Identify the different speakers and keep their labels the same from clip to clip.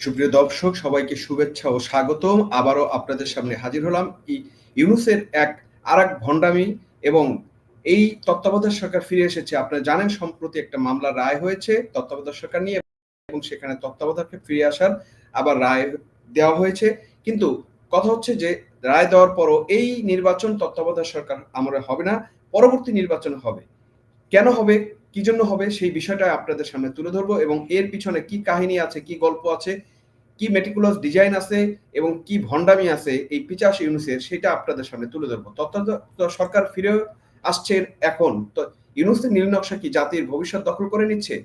Speaker 1: সুপ্রিয় দর্শক, সবাইকে শুভেচ্ছা ও স্বাগতম। আবারও আপনাদের সামনে হাজির হলাম ইউনুসের এক আর এক ভণ্ডামি এবং এই তত্ত্বাবধায়ক সরকার ফিরে এসেছে। আপনারা জানেন, সম্প্রতি একটা মামলা রায় হয়েছে তত্ত্বাবধায়ক সরকার নিয়ে এবং সেখানে তত্ত্বাবধায়ককে ফিরে আসার আবার রায় দেওয়া হয়েছে। কিন্তু কথা হচ্ছে যে, রায় দেওয়ার পরও এই নির্বাচন তত্ত্বাবধায়ক সরকার আমরা হবে না, পরবর্তী নির্বাচন হবে। কেন হবে? কি জন্য হবে সেই বিষয়টা আপনাদের সামনে তুলে ধরবো এবং এর পিছনে কি কাহিনী আছে, কি গল্প আছে, কি মেটিকুলাস ডিজাইন আছে এবং কি ভণ্ডামি আছে এই পিচাস ইউনুসের সেটা আপনাদের সামনে তুলে ধরবো। তত্ত্বাবধায়ক সরকার ফিরে আসছে এখন। তো ইউনুসের নীল নকশা কি জাতির ভবিষ্যৎ দখল করে নিচ্ছে?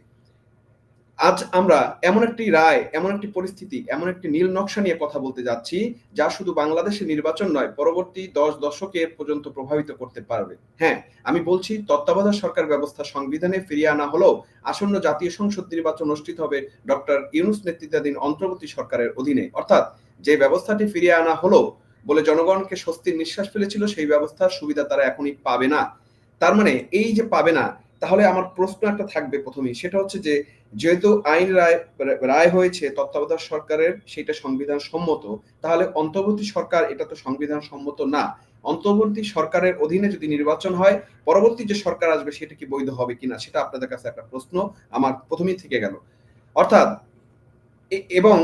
Speaker 1: আজ আমরা এমন একটি রায়, এমন একটি পরিস্থিতি, এমন একটি নীল নকশা নিয়ে কথা বলতে যাচ্ছি, যা শুধু বাংলাদেশের নির্বাচন নয়, পরবর্তী দশ দশকে পর্যন্ত প্রভাবিত করতে পারবে। হ্যাঁ আমি বলছি তত্ত্বাবধায়ক সরকার ব্যবস্থা সংবিধানে ফিরিয়ে আনা হলেও আসন্ন জাতীয় সংসদ নির্বাচন অনুষ্ঠিত হবে ডক্টর ইউনুস নেতৃত্বাধীন অন্তর্বর্তী সরকারের অধীনে। অর্থাৎ যে ব্যবস্থাটি ফিরিয়ে আনা হলো বলে জনগণকে স্বস্তির নিঃশ্বাস ফেলেছিল, সেই ব্যবস্থার সুবিধা তারা এখনই পাবে না। তার মানে এই যে পাবে না তাহলে আমার প্রশ্ন একটা থাকবে প্রথমেই। সেটা হচ্ছে যে, যেহেতু আইন রায় রায় হয়েছে তত্ত্বাবধায়ক সরকারের সেটা সংবিধান সম্মত, তাহলে অন্তর্বর্তী সরকার এটা তো সংবিধান সম্মত না। অন্তর্বর্তী সরকারের অধীনে যদি নির্বাচন হয়, পরবর্তী যে সরকার আসবে সেটা কি বৈধ হবে কিনা, সেটা আপনাদের কাছে একটা প্রশ্ন আমার প্রথমেই থেকে গেল। অর্থাৎ এবং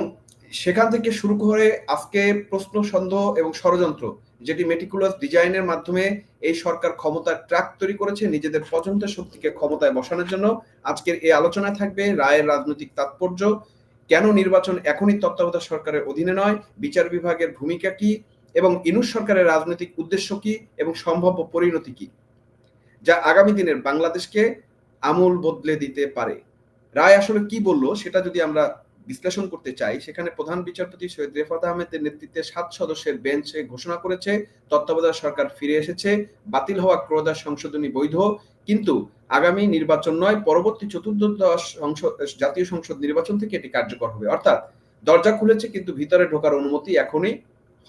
Speaker 1: সেখান থেকে শুরু করে আজকে প্রশ্ন সন্দেহ এবং ষড়যন্ত্র যেটি মেটিকুলাস ডিজাইনের মাধ্যমে এই সরকার ক্ষমতার ট্র্যাক তৈরি করেছে নিজেদের পছন্দের শক্তিকে ক্ষমতায় বসানোর জন্য। আজকের এই আলোচনায় থাকবে রায়ের রাজনৈতিক তাৎপর্য, কেন নির্বাচন এখনই তত্ত্বাবধায়ক সরকারের অধীনে নয়, বিচার বিভাগের ভূমিকা কি, এবং ইনুস সরকারের রাজনৈতিক উদ্দেশ্য কি, এবং সম্ভাব্য পরিণতি কি, যা আগামী দিনের বাংলাদেশকে আমূল বদলে দিতে পারে। রায় আসলে কি বলল, সেটা যদি আমরা বিশ্লেষণ করতে চাই, সেখানে প্রধান বিচারপতি সৈয়দ রেফাত আহমেদের নেতৃত্বে সাত সদস্যের বেঞ্চে ঘোষণা করেছে, তত্ত্বাবধায়ক সরকার ফিরে এসেছে, বাতিল হওয়া ক্রোধার সংশোধনী বৈধ, কিন্তু আগামী নির্বাচন নয়, পরবর্তী চতুর্দশ জাতীয় সংসদ নির্বাচন থেকে এটি কার্যকর হবে। অর্থাৎ দরজা খুলেছে, কিন্তু ভিতরে ঢোকার অনুমতি এখনই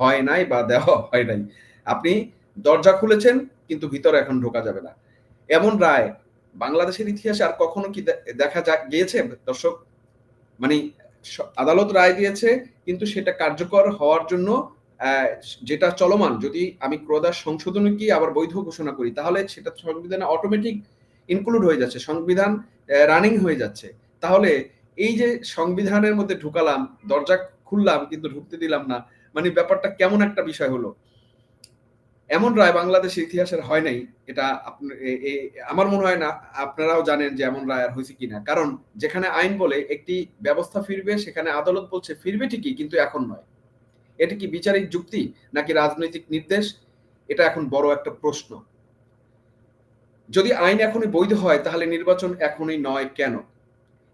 Speaker 1: হয় নাই বা দেওয়া হয় নাই। আপনি দরজা খুলেছেন, কিন্তু ভিতরে এখন ঢোকা যাবে না। এমন রায় বাংলাদেশের ইতিহাসে আর কখনো কি দেখা যা, গিয়েছে? দর্শক মানে আদালত রায় দিয়েছে, কিন্তু সেটা কার্যকর হওয়ার জন্য যেটা চলমান, যদি আমি ক্রোদার সংশোধন কি আবার বৈধ ঘোষণা করি, তাহলে সেটা সংবিধানে অটোমেটিক ইনক্লুড হয়ে যাচ্ছে, সংবিধান রানিং হয়ে যাচ্ছে। তাহলে এই যে সংবিধানের মধ্যে ঢুকালাম, দরজা খুললাম, কিন্তু ঢুকতে দিলাম না মানে ব্যাপারটা কেমন একটা বিষয় হলো? এমন রায় বাংলাদেশের ইতিহাসের হয় নাই, এটা আমার মনে হয় না, আপনারাও জানেন যে এমন রায় আর হয়েছে কিনা। কারণ যেখানে আইন বলে একটি ব্যবস্থা ফিরবে, সেখানে আদালত বলছে ফিরবে ঠিকই, কিন্তু এখন নয়। এটা কি বিচারিক যুক্তি, নাকি রাজনৈতিক নির্দেশ? এটা এখন বড় একটা প্রশ্ন। যদি আইন এখনই বৈধ হয়, তাহলে নির্বাচন এখনই নয় কেন?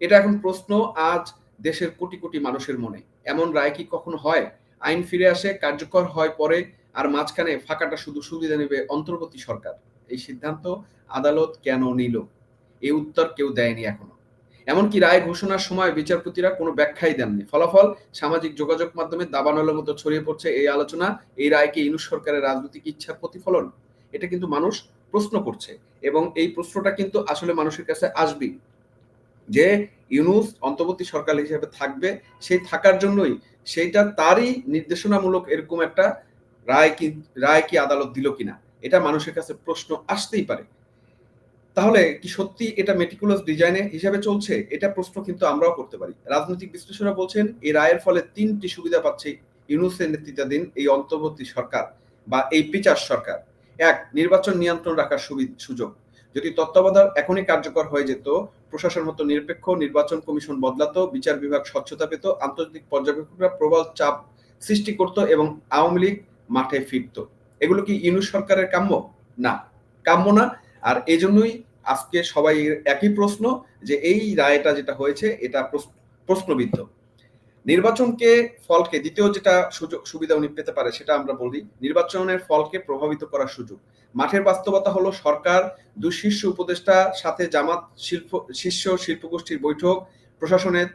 Speaker 1: এটা এখন প্রশ্ন আজ দেশের কোটি কোটি মানুষের মনে। এমন রায় কি কখনো হয়? আইন ফিরে আসে, কার্যকর হয় পরে আর মাঝখানে ফাঁকাটা শুধু সুবিধা নেবে অন্তর্বর্তী সরকার। এই সিদ্ধান্ত আদালত কেন নিল? এই উত্তর কেউ দেয়নি এখনও। এমনকি রায় ঘোষণার সময় বিচারপতিরা কোনো ব্যাখ্যাই দেননি। ফলাফল, সামাজিক যোগাযোগ মাধ্যমে দাবানলের মতো ছড়িয়ে পড়ছে এই আলোচনা। এই রায়কে ইনুস সরকারের রাজনৈতিক ইচ্ছার প্রতিফলন? এটা কিন্তু মানুষ প্রশ্ন করছে এবং এই প্রশ্নটা কিন্তু আসলে মানুষের কাছে আসবেই। যে ইউনুস অন্তর্বর্তী সরকার হিসেবে থাকবে, সেই থাকার জন্যই সেইটা তারই নির্দেশনামূলক এরকম একটা রায় কি রায় কি আদালত দিল কিনা? এটা মানুষের কাছে প্রশ্ন আসতেই পারে। তাহলে কি সত্যি এটা মেটিকুলাস ডিজাইনে হিসাবে চলছে? এটা প্রশ্ন কিন্তু আমরাও করতে পারি। রাজনৈতিক বিশ্লেষকরা বলছেন এই রায়ের ফলে তিনটি সুবিধা পাচ্ছে ইউনুসের নেতৃত্বাধীন এই অন্তর্বর্তী সরকার বা এই পিচার সরকার। এক, নির্বাচন নিয়ন্ত্রণ রাখার সুযোগ। যদি তত্ত্বাবধান এখনই কার্যকর হয়ে যেত, প্রশাসন মতো নিরপেক্ষ নির্বাচন কমিশন বদলাতো, বিচার বিভাগ স্বচ্ছতা পেত, আন্তর্জাতিক পর্যবেক্ষকরা প্রবল চাপ সৃষ্টি করত এবং আওয়ামী লীগ মাঠে ফিরত। এগুলো কি ইউনুস সরকারের কাম্য? না কাম্য না। আর এজন্যই আজকে সবাই একই প্রশ্ন যে এই রায়টা যেটা হয়েছে, এটা প্রশ্নবিদ্ধ। নির্বাচনকে ফলকে, দ্বিতীয় যেটা সুযোগ, সুবিধা উনি পেতে পারে, সেটা আমরা বলি, নির্বাচনের ফলকে প্রভাবিত করার সুযোগ। মাঠের বাস্তবতা হলো সরকার, দুই শীর্ষ উপদেষ্টার সাথে জামাত শিল্প, শীর্ষ শিল্পগোষ্ঠীর বৈঠক, প্রশাসনের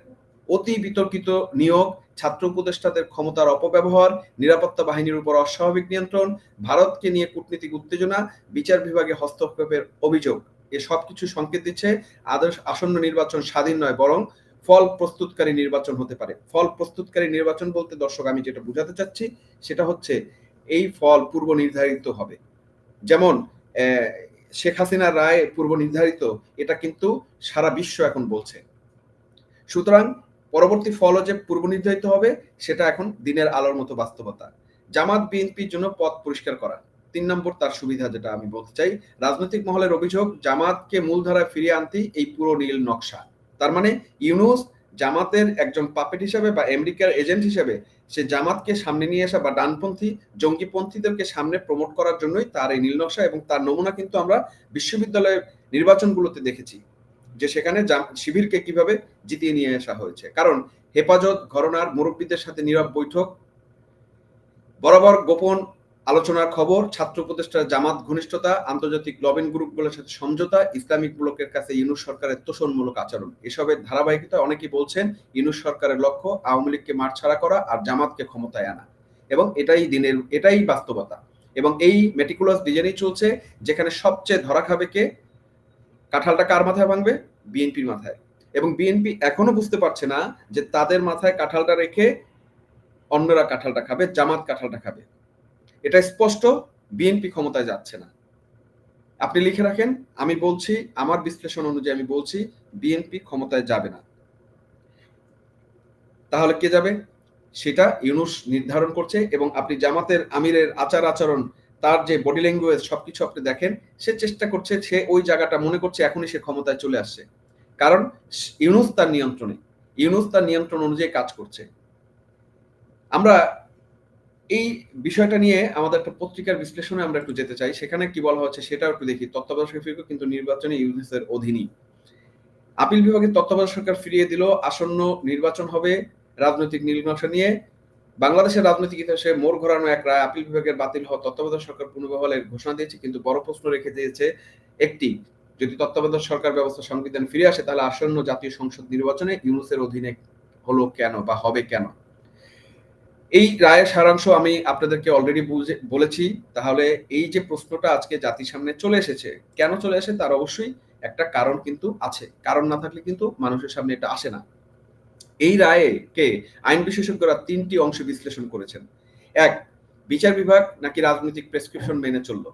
Speaker 1: অতি বিতর্কিত নিয়োগ, ছাত্র উপদেষ্টাদের ক্ষমতার অপব্যবহার, নিরাপত্তা বাহিনীর উপর অস্বাভাবিক নিয়ন্ত্রণ, ভারতকে নিয়ে কূটনীতিক উত্তেজনা, বিচার বিভাগে হস্তক্ষেপের অভিযোগ। এ সবকিছু সংকেত দিচ্ছে আদর্শ আসন্ন নির্বাচন স্বাধীন নয়, বরং ফল প্রস্তুতকারী নির্বাচন হতে পারে। ফল প্রস্তুতকারী নির্বাচন বলতে দর্শক, আমি যেটা বোঝাতে চাচ্ছি সেটা হচ্ছে এই ফল পূর্ব নির্ধারিত হবে। যেমন শেখ হাসিনার রায় পূর্ব নির্ধারিত, এটা কিন্তু সারা বিশ্ব এখন বলছে। সুতরাং পরবর্তী ফলও যে পূর্ব নির্ধারিত হবে, সেটা এখন দিনের আলোর মতো বাস্তবতা। জামাত, বিএনপির জন্য পথ পরিষ্কার করা। তিন নম্বর তার সুবিধা যেটা আমি বলতে চাই, রাজনৈতিক মহলের অভিযোগ, জামাতকে মূলধারায় ফিরিয়ে আনতেই এই পুরো নীল নকশা। তার মানে ইউনুস জামাতের একজন পাপেট হিসেবে বা আমেরিকার এজেন্ট হিসেবে, সে জামাতকে সামনে নিয়ে আসা বা ডানপন্থী, জঙ্গিপন্থীদেরকে সামনে প্রমোট করার জন্যই তার এই নীল নকশা এবং তার নমুনা কিন্তু আমরা বিশ্ববিদ্যালয়ের নির্বাচনগুলোতে দেখেছি। যে সেখানে শিবিরকে কীভাবে জিতিয়ে নিয়ে আসা হয়েছে। কারণ হেফাজত ঘরনার মুরব্বীদের সাথে নীরব বৈঠক, বরাবর গোপন আলোচনার খবর, ছাত্র উপদেষ্টা জামাত ঘনিষ্ঠতা, আন্তর্জাতিক লবিন গ্রুপগুলোর সাথে সমঝোতা, ইসলামিক ব্লকের কাছে ইউনুস সরকারের তোষণমূলক আচরণ। এসবের ধারাবাহিকতা অনেকেই বলছেন, ইউনুস সরকারের লক্ষ্য আওয়ামী লীগকে মাঠ ছাড়া করা আর জামাতকে ক্ষমতায় আনা। এবং এটাই দিনের, এটাই বাস্তবতা। এবং এই মেটিকুলাস ডিজাইনই চলছে, যেখানে সবচেয়ে ধরা খাবে কে? কাঁঠালটা কার মাথায় ভাঙবে? বিএনপির মাথায়। এবং বিএনপি এখনও বুঝতে পারছে না যে তাদের মাথায় কাঁঠালটা রেখে অন্যরা কাঁঠালটা খাবে, জামাত কাঁঠালটা খাবে। এটা স্পষ্ট, বিএনপি ক্ষমতায় যাচ্ছে না। আপনি লিখে রাখেন, আমি বলছি, আমার বিশ্লেষণ অনুযায়ী আমি বলছি, বিএনপি ক্ষমতায় যাবে না। তাহলে কে যাবে? সেটা ইউনুস নির্ধারণ করছে এবং আপনি জামাতের আমিরের আচার আচরণ তার যে বডি ল্যাঙ্গুয়েজ সবকিছু আপনি দেখেন, সে চেষ্টা করছে, সে ওই জায়গাটা মনে করছে এখনই সে ক্ষমতায় চলে আসছে। কারণ ইউনুস তার নিয়ন্ত্রণে, ইউনুস তার নিয়ন্ত্রণ অনুযায়ী কাজ করছে। আমরা এই বিষয়টা নিয়ে আমাদের একটা পত্রিকার বিশ্লেষণে আমরা একটু যেতে চাই। সেখানে কি বলা হচ্ছে সেটাও একটু দেখি। তত্ত্বাবধায়ক কিন্তু নির্বাচনে ইউনিসের অধীনই। আপিল বিভাগের তত্ত্বাবধায়ক সরকার ফিরিয়ে দিল, আসন্ন নির্বাচন হবে, রাজনৈতিক নীলনকশা নিয়ে। বাংলাদেশের রাজনৈতিক ইতিহাসে মোড় ঘোরানো এক রায় আপিল বিভাগের বাতিল হওয়া তত্ত্বাবধায়ক সরকার পুনর্বহালের ঘোষণা দিয়েছে, কিন্তু বড় প্রশ্ন রেখে দিয়েছে একটি, যদি তত্ত্বাবধায়ক সরকার ব্যবস্থা সংবিধান ফিরে আসে, তাহলে আসন্ন জাতীয় সংসদ নির্বাচনে ইউনুসের অধীনে হলো কেন বা হবে কেন? এই রায়ের সারাংশ আমি আপনাদেরকে অলরেডি বলেছি। তাহলে এই যে প্রশ্নটা আজকে জাতির সামনে চলে এসেছে, কেন চলে আসে তার অবশ্যই একটা কারণ কিন্তু আছে। কারণ না থাকলে কিন্তু মানুষের সামনে এটা আসে না। এই রায়ে কে আইন বিশেষজ্ঞরা তিনটি অংশে বিশ্লেষণ করেছেন। এক, বিচার বিভাগ নাকি রাজনৈতিক প্রেসক্রিপশন মেনে চলল?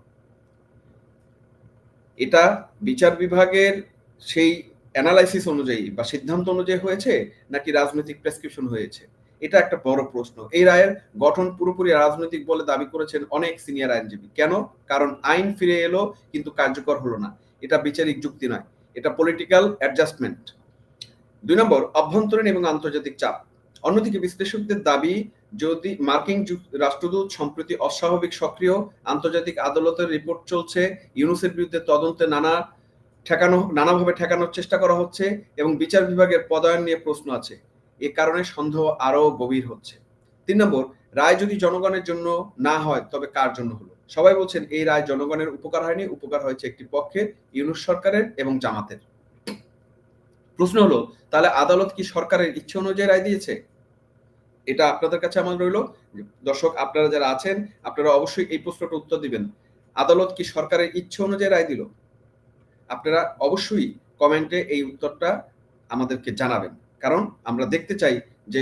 Speaker 1: এটা বিচার বিভাগের সেই অ্যানালাইসিস অনুযায়ী বা সিদ্ধান্ত অনুযায়ী হয়েছে নাকি রাজনৈতিক প্রেসক্রিপশন হয়েছে? এটা একটা বড় প্রশ্ন। এই রায়ের গঠন পুরোপুরি রাজনৈতিক বলে দাবি করেছেন অনেক সিনিয়র আইনজীবী। কেন? কারণ আইন ফিরে এলো কিন্তু কার্যকর হলো না। এটা বিচারিক যুক্তি নয়। এটা পলিটিক্যাল অ্যাডজাস্টমেন্ট দুই নম্বর, অভ্যন্তরীণ এবং আন্তর্জাতিক চাপ। অন্যদিকে বিশ্লেষকদের দাবি, যদি মার্কিন রাষ্ট্রদূত সম্প্রতি অস্বাভাবিক সক্রিয় আন্তর্জাতিক আদালতের রিপোর্ট চলছে, ইউনুসের বিরুদ্ধে তদন্তে নানা ঠেকানো, নানাভাবে ঠেকানোর চেষ্টা করা হচ্ছে এবং বিচার বিভাগের পদায়ন নিয়ে প্রশ্ন আছে। এ কারণে সন্দেহ আরও গভীর হচ্ছে। তিন নম্বর, রায় যদি জনগণের জন্য না হয়, তবে কার জন্য হলো? সবাই বলছেন, এই রায় জনগণের উপকার হয়নি, উপকার হয়েছে একটি পক্ষের, ইউনুস সরকারের এবং জামাতের। প্রশ্ন হলো, তাহলে আদালত কি সরকারের ইচ্ছে অনুযায়ী রায় দিয়েছে? এটা আপনাদের কাছে আমার রইল। দর্শক, আপনারা যারা আছেন, আপনারা অবশ্যই এই প্রশ্নটা উত্তর দিবেন। আদালত কি সরকারের ইচ্ছে অনুযায়ী রায় দিল? আপনারা অবশ্যই কমেন্টে এই উত্তরটা আমাদেরকে জানাবেন। কারণ আমরা দেখতে চাই যে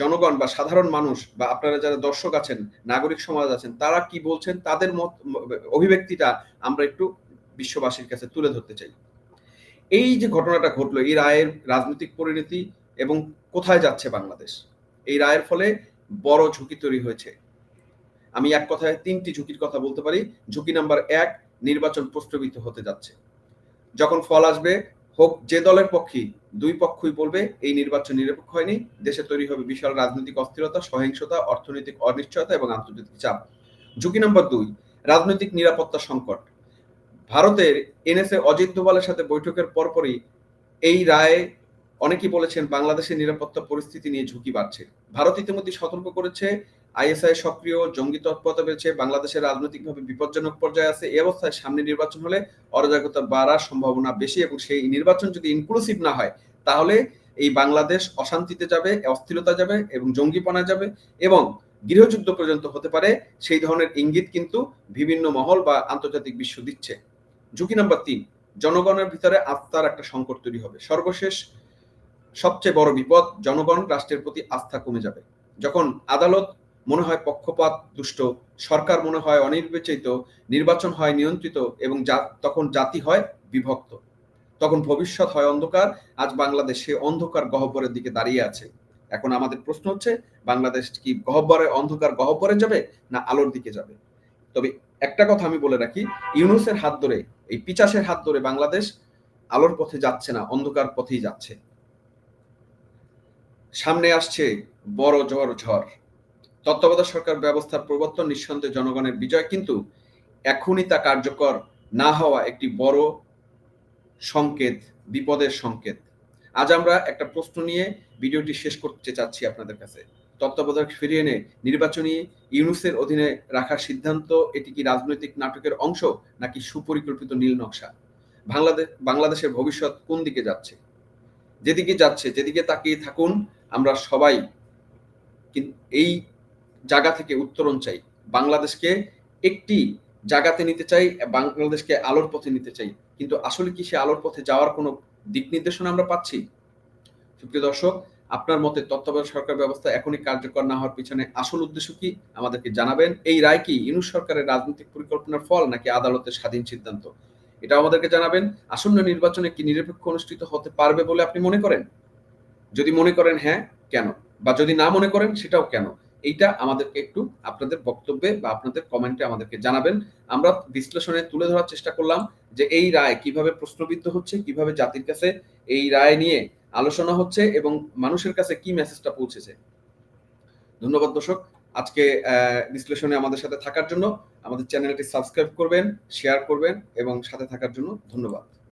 Speaker 1: জনগণ বা সাধারণ মানুষ বা আপনারা যারা দর্শক আছেন, নাগরিক সমাজ আছেন, তারা কি বলছেন? তাদের মত, অভিব্যক্তিটা আমরা একটু বিশ্ববাসীর কাছে তুলে ধরতে চাই। এই যে ঘটনাটা ঘটলো, এই রায়ের রাজনৈতিক পরিণতি এবং কোথায় যাচ্ছে বাংলাদেশ? এই রায়ের ফলে বড় ঝুঁকি তৈরি হয়েছে। আমি এক কথায় তিনটি ঝুঁকির কথা বলতে পারি। ঝুঁকি নাম্বার এক, নির্বাচন প্রস্তাবিত হতে যাচ্ছে। যখন ফল আসবে, হোক যে দলের পক্ষেই, দুই পক্ষই বলবে, এই নির্বাচন নিরপেক্ষ হয়নি। দেশে তৈরি হবে বিশাল রাজনৈতিক অস্থিরতা, সহিংসতা, অর্থনৈতিক অনিশ্চয়তা এবং আন্তর্জাতিক চাপ। ঝুঁকি নাম্বার দুই, রাজনৈতিক নিরাপত্তা সংকট। ভারতের এনএসএ অজিত দোভালের সাথে বৈঠকের পরপরই এই রায় অনেকেই বলেছেন বাংলাদেশের নিরাপত্তা পরিস্থিতি নিয়ে ঝুঁকি বাড়ছে। ভারত ইতিমধ্যে সতর্ক করেছে, আইএসআই সক্রিয়, জঙ্গি তৎপরতা বেড়েছে, বাংলাদেশের রাজনৈতিকভাবে বিপজ্জনক পর্যায়ে আছে। এই অবস্থায় সামনে নির্বাচন হলে অরাজকতা বাড়ার সম্ভাবনা বেশি এবং সেই নির্বাচন যদি ইনক্লুসিভ না হয়, তাহলে এই বাংলাদেশ অশান্তিতে যাবে, অস্থিরতা যাবে এবং জঙ্গিপনা যাবে এবং গৃহযুদ্ধ পর্যন্ত হতে পারে। সেই ধরনের ইঙ্গিত কিন্তু বিভিন্ন মহল বা আন্তর্জাতিক বিশ্ব দিচ্ছে। ঝুঁকি নাম্বার তিন, জনগণের ভিতরে আত্মার একটা সংকট তৈরি হবে। সর্বশেষ সবচেয়ে বড় বিপদ, জনগণ রাষ্ট্রের প্রতি আস্থা কমে যাবে। যখন আদালত মনে হয় পক্ষপাত, দুষ্ট, সরকার মনে হয় অনির্বাচিত নির্বাচন হয় নিয়ন্ত্রিত এবং তখন জাতি হয় বিভক্ত, তখন ভবিষ্যৎ হয় অন্ধকার। আজ বাংলাদেশ অন্ধকার গহ্বরের দিকে দাঁড়িয়ে আছে। এখন আমাদের প্রশ্ন হচ্ছে, বাংলাদেশ কি গহ্বরে, অন্ধকার গহ্বরে যাবে না আলোর দিকে যাবে? তবে একটা কথা আমি বলে রাখি, ইউনুসের হাত ধরে এই পিচাসের হাত ধরে বাংলাদেশ আলোর পথে যাচ্ছে না, অন্ধকার পথেই যাচ্ছে। সামনে আসছে বড় ঝড় ঝড়। তত্ত্বাবধায়ক সরকার ব্যবস্থার প্রবর্তন নিঃসন্দেহে জনগণের বিজয়, কিন্তু এখনই তা কার্যকর না হওয়া একটি বড় সংকেত, বিপদের সংকেত। আজ আমরা একটা প্রশ্ন নিয়ে ভিডিওটি শেষ করতে চাচ্ছি আপনাদের কাছে। তত্ত্বাবধায়ক ফিরিয়ে এনে নির্বাচনী ইউনুসের অধীনে রাখার সিদ্ধান্ত, এটি কি রাজনৈতিক নাটকের অংশ নাকি সুপরিকল্পিত নীল নকশা? বাংলাদেশ বাংলাদেশের ভবিষ্যৎ কোন দিকে যাচ্ছে? যেদিকে যাচ্ছে, যেদিকে তাকিয়ে থাকুন, আমরা সবাই এই জায়গা থেকে উত্তরণ চাই। বাংলাদেশকে একটি জায়গাতে নিতে চাই, বাংলাদেশকে আলোর পথে নিতে চাই। কিন্তু আসলে কি সে আলোর পথে যাওয়ার কোনো দিক নির্দেশনা আমরা পাচ্ছি? সুপ্রিয় দর্শক আপনার মতে তত্ত্বাবধায়ক সরকার ব্যবস্থা এখনই কার্যকর না হওয়ার পিছনে আসল উদ্দেশ্য কি? আমাদেরকে জানাবেন, এই রায় কি ইনুস সরকারের রাজনৈতিক পরিকল্পনার ফল নাকি আদালতের স্বাধীন সিদ্ধান্ত? এটা আমাদেরকে জানাবেন, আসন্ন নির্বাচনে কি নিরপেক্ষ অনুষ্ঠিত হতে পারবে বলে আপনি মনে করেন? যদি মনে করেন হ্যাঁ কেন? বা যদি না মনে করেন, সেটাও কেন? এইটা আমাদেরকে একটু আপনাদের বক্তব্যে বা আপনাদের কমেন্টে আমাদেরকে জানাবেন। আমরা বিশ্লেষণে তুলে ধরার চেষ্টা করলাম যে এই রায় কীভাবে প্রশ্নবিদ্ধ হচ্ছে, কীভাবে জাতির কাছে এই রায় নিয়ে আলোচনা হচ্ছে এবং মানুষের কাছে কি মেসেজটা পৌঁছেছে। ধন্যবাদ দর্শক। আজকে বিশ্লেষণে আমাদের সাথে থাকার জন্য আমাদের চ্যানেলটি সাবস্ক্রাইব করবেন শেয়ার করবেন এবং সাথে থাকার জন্য ধন্যবাদ।